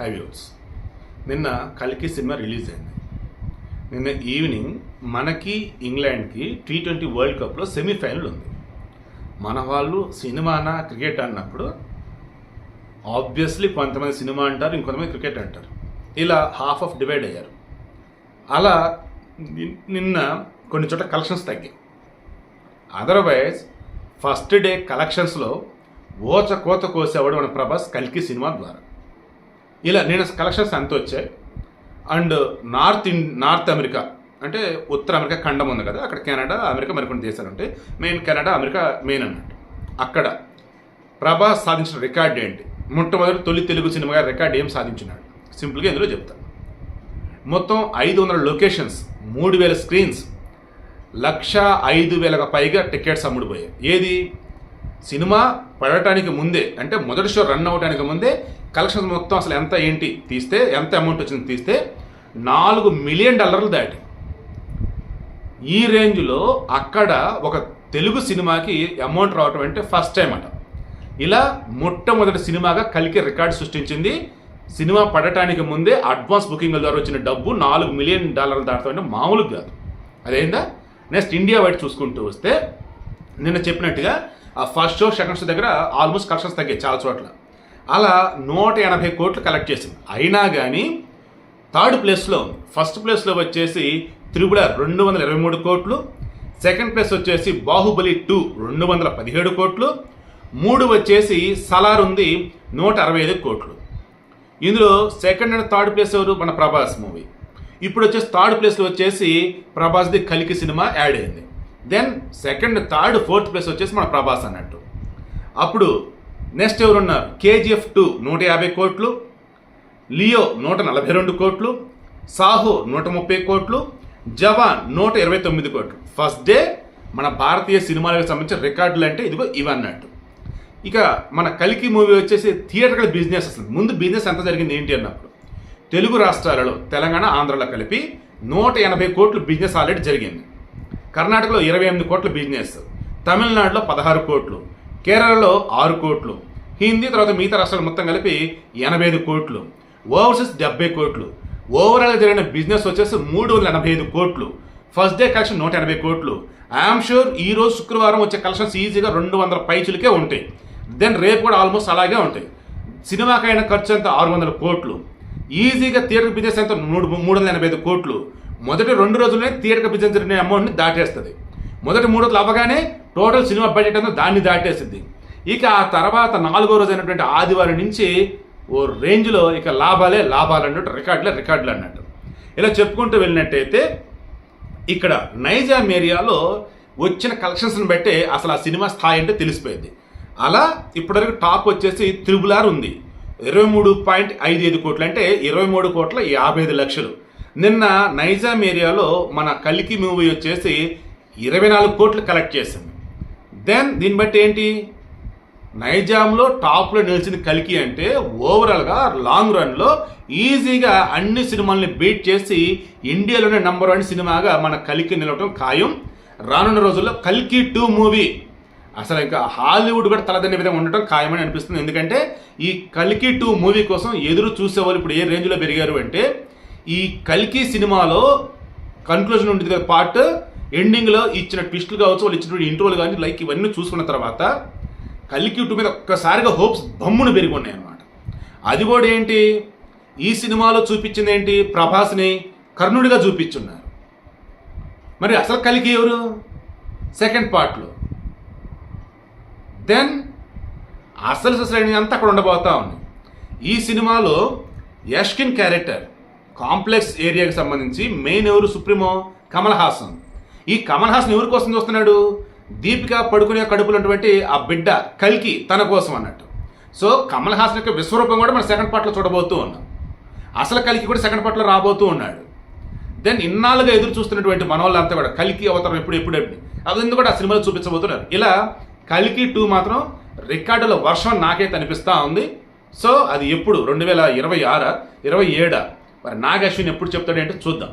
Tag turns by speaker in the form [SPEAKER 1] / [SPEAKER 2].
[SPEAKER 1] హ్యావ్యూల్స్ నిన్న కల్కి cinema release అయింది. నిన్న ఈవినింగ్ మనకి ఇంగ్లాండ్కి టీ ట్వంటీ వరల్డ్ కప్లో సెమీఫైనల్ ఉంది. మన వాళ్ళు సినిమానా క్రికెట్ అన్నప్పుడు ఆబ్వియస్లీ కొంతమంది సినిమా అంటారు ఇంకొంతమంది క్రికెట్ అంటారు. ఇలా హాఫ్ ఆఫ్ డివైడ్ అయ్యారు. అలా ని- నిన్న కొన్ని చోట్ల కలెక్షన్స్ తగ్గాయి. అదర్వైజ్ ఫస్ట్ డే కలెక్షన్స్లో ఓచ కోత కోసేవాడు మన ప్రభాస్ కల్కి సినిమా ద్వారా. ఇలా నేను కలెక్షన్స్ ఎంత వచ్చాయి. And north in north America అంటే ఉత్తర అమెరికా ఖండం ఉంది కదా అక్కడ కెనడా అమెరికా మరికొన్ని దేశాలు ఉంటాయి. మెయిన్ కెనడా అమెరికా మెయిన్ అన్నట్టు. అక్కడ ప్రభాస్ సాధించిన రికార్డ్ ఏంటి? మొట్టమొదటి తొలి తెలుగు సినిమాగా రికార్డ్ ఏం సాధించినాడు? సింపుల్గా ఇందులో చెప్తాను మొత్తం ఐదు వందల లొకేషన్స్ మూడు వేల స్క్రీన్స్ లక్ష ఐదు వేలకు పైగా టికెట్స్ అమ్ముడుపోయాయి. ఏది? సినిమా పడటానికి ముందే అంటే మొదటి షో రన్ అవడానికి ముందే కలెక్షన్స్ మొత్తం అసలు ఎంత ఏంటి తీస్తే ఎంత అమౌంట్ వచ్చింది తీస్తే నాలుగు మిలియన్ డాలర్లు దాటి. ఈ రేంజ్లో అక్కడ ఒక తెలుగు సినిమాకి అమౌంట్ రావటం అంటే ఫస్ట్ టైం అట. ఇలా మొట్టమొదటి సినిమాగా కలికి రికార్డు సృష్టించింది. సినిమా పడటానికి ముందే అడ్వాన్స్ బుకింగ్ ద్వారా వచ్చిన డబ్బు నాలుగు మిలియన్ డాలర్లు దాటడం అంటే మామూలు కాదు. అదేందా? నెక్స్ట్ ఇండియా వైడ్ చూసుకుంటూ వస్తే నిన్న చెప్పినట్టుగా ఆ ఫస్ట్ షో సెకండ్ షో దగ్గర ఆల్మోస్ట్ కలెక్షన్స్ తగ్గాయి చాలా చోట్ల. అలా నూట ఎనభై కోట్లు కలెక్ట్ చేసింది. అయినా కానీ థర్డ్ ప్లేస్లో ఉంది ఫస్ట్ ప్లేస్లో వచ్చేసి త్రిపుల రెండు వందల ఇరవై మూడు కోట్లు సెకండ్ ప్లేస్ వచ్చేసి బాహుబలి టూ రెండు వందల పదిహేడు కోట్లు మూడు వచ్చేసి సలార్ ఉంది నూట అరవై ఐదు కోట్లు. ఇందులో సెకండ్ అండ్ థర్డ్ ప్లేస్ ఎవరు? మన ప్రభాస్ మూవీ ఇప్పుడు వచ్చేసి థర్డ్ ప్లేస్లో వచ్చేసి ప్రభాస్ది కలికి సినిమా యాడ్ అయింది. Then second third fourth place వచ్చేసి మన ప్రభాస్ అన్నట్టు. అప్పుడు నెక్స్ట్ ఎవరున్నారు కేజీఎఫ్ టూ నూట యాభై కోట్లు. లియో నూట నలభై రెండు కోట్లు. సాహో నూట ముప్పై కోట్లు. జవాన్ నూట ఇరవై తొమ్మిది కోట్లు. ఫస్ట్ డే మన భారతీయ సినిమాలకు సంబంధించిన రికార్డులు అంటే ఇదిగో ఇవన్నట్టు ఇక మన కలికి మూవీ వచ్చేసి థియేటర్ల బిజినెస్ అసలు. ముందు బిజినెస్ ఎంత జరిగింది ఏంటి అన్నప్పుడు. తెలుగు రాష్ట్రాలలో తెలంగాణ ఆంధ్రలో కలిపి నూట ఎనభై కోట్లు బిజినెస్ ఆల్రెడీ జరిగింది. కర్ణాటకలో ఇరవై ఎనిమిది కోట్ల బిజినెస్ తమిళనాడులో పదహారు కోట్లు కేరళలో ఆరు కోట్లు హిందీ తర్వాత మిగతా రాష్ట్రాలు మొత్తం కలిపి ఎనభై ఐదు కోట్లు ఓవర్సీస్ డెబ్బై కోట్లు ఓవరాల్ జరిగిన బిజినెస్ వచ్చేసి మూడు వందల ఎనభై ఐదు కోట్లు ఫస్ట్ డే కలెక్షన్ నూట ఎనభై కోట్లు. ఐఎమ్ షూర్ ఈ రోజు శుక్రవారం వచ్చే కలెక్షన్స్ ఈజీగా రెండు వందల పైచులకే ఉంటాయి. దెన్ రేపు కూడా ఆల్మోస్ట్ అలాగే ఉంటాయి. సినిమాకైన ఖర్చు అంతా ఆరు వందల కోట్లు. ఈజీగా థియేటర్ బిజినెస్ ఎంత? మూడు మూడు వందల ఎనభై ఐదు కోట్లు. మొదటి రెండు రోజుల్లోనే థియేటర్ బిజినెస్ జరిగిన అమౌంట్ని దాటేస్తుంది. మొదటి మూడు రోజులు అవ్వగానే టోటల్ సినిమా బడ్జెట్ అంతా దాన్ని దాటేసింది. ఇక ఆ తర్వాత నాలుగో రోజు అయినటువంటి ఆదివారం నుంచి ఓ రేంజ్లో ఇక లాభాలే లాభాలు అన్నట్టు రికార్డులే రికార్డులు అన్నట్టు. ఇలా చెప్పుకుంటూ వెళ్ళినట్టయితే ఇక్కడ నైజాం ఏరియాలో వచ్చిన కలెక్షన్స్ని బట్టే అసలు ఆ సినిమా స్థాయి అంటే తెలిసిపోయింది. అలా ఇప్పటివరకు టాప్ వచ్చేసి త్రిబులార్ ఉంది. ఇరవై మూడు పాయింట్ ఐదు ఐదు కోట్లు అంటే ఇరవై మూడు కోట్ల యాభై ఐదు లక్షలు. నిన్న నైజాం ఏరియాలో మన కలికి మూవీ వచ్చేసి ఇరవై నాలుగు కోట్లు కలెక్ట్ చేసింది. దెన్ దీన్ని బట్టి ఏంటి? నైజాంలో టాప్లో నిలిచింది కలికి అంటే ఓవరాల్గా లాంగ్ రన్లో ఈజీగా అన్ని సినిమాల్ని బీట్ చేసి ఇండియాలోనే నెంబర్ వన్ సినిమాగా మన కలికి నిలవటం ఖాయం. రానున్న రోజుల్లో కల్కి టూ మూవీ. అసలు ఇంకా హాలీవుడ్ కూడా తలదన్న విధంగా ఉండటం ఖాయమని అనిపిస్తుంది. ఎందుకంటే ఈ కల్కి టూ మూవీ కోసం ఎదురు చూసేవాళ్ళు ఇప్పుడు ఏ రేంజ్లో పెరిగారు అంటే ఈ కల్కి సినిమాలో కన్క్లూజన్ ఉంటుంది కదా పార్ట్ ఎండింగ్లో ఇచ్చిన ట్విస్టులు కావచ్చు వాళ్ళు ఇచ్చినటువంటి ఇంటర్వ్యూలు కానీ లైక్ ఇవన్నీ చూసుకున్న తర్వాత కలికి టూ మీద ఒక్కసారిగా హోప్స్ బమ్మును పెరిగి ఉన్నాయి అనమాట అది కూడా ఏంటి? ఈ సినిమాలో చూపించింది ఏంటి? ప్రభాస్ని కర్ణుడిగా చూపించున్నారు. మరి అసలు కలికి ఎవరు? సెకండ్ పార్ట్లో దెన్ అసలు సొసైటీ అంతా అక్కడ ఉండబోతా ఉంది. ఈ సినిమాలో యష్కిన్ క్యారెక్టర్ కాంప్లెక్స్ ఏరియాకి సంబంధించి మెయిన్ ఎవరు? సుప్రీమో కమల్ హాసన్. ఈ కమల్ హాసన్ ఎవరి కోసం చూస్తున్నాడు? దీపిక పడుకునే కడుపులు ఉన్నటువంటి ఆ బిడ్డ కల్కి తన కోసం అన్నట్టు. సో కమల్ హాసన్ యొక్క విశ్వరూపం కూడా మనం సెకండ్ పార్ట్లో చూడబోతూ ఉన్నాం. అసలు కలికి కూడా సెకండ్ పార్ట్లో రాబోతూ ఉన్నాడు. దెన్ ఇన్నాళ్ళుగా ఎదురు చూస్తున్నటువంటి మనవాళ్ళంతా కూడా కలికి అవతారం ఎప్పుడు ఎప్పుడు ఎప్పుడు అది కూడా ఆ సినిమాలో చూపించబోతున్నారు? ఇలా కలికి టూ మాత్రం రికార్డుల వర్షం నాకైతే అనిపిస్తూ ఉంది. సో అది ఎప్పుడు? రెండు వేల ఇరవై ఆరా? ఇరవై ఏడా? మరి నాగశ్విన్ ఎప్పుడు చెప్తాడంటే చూద్దాం.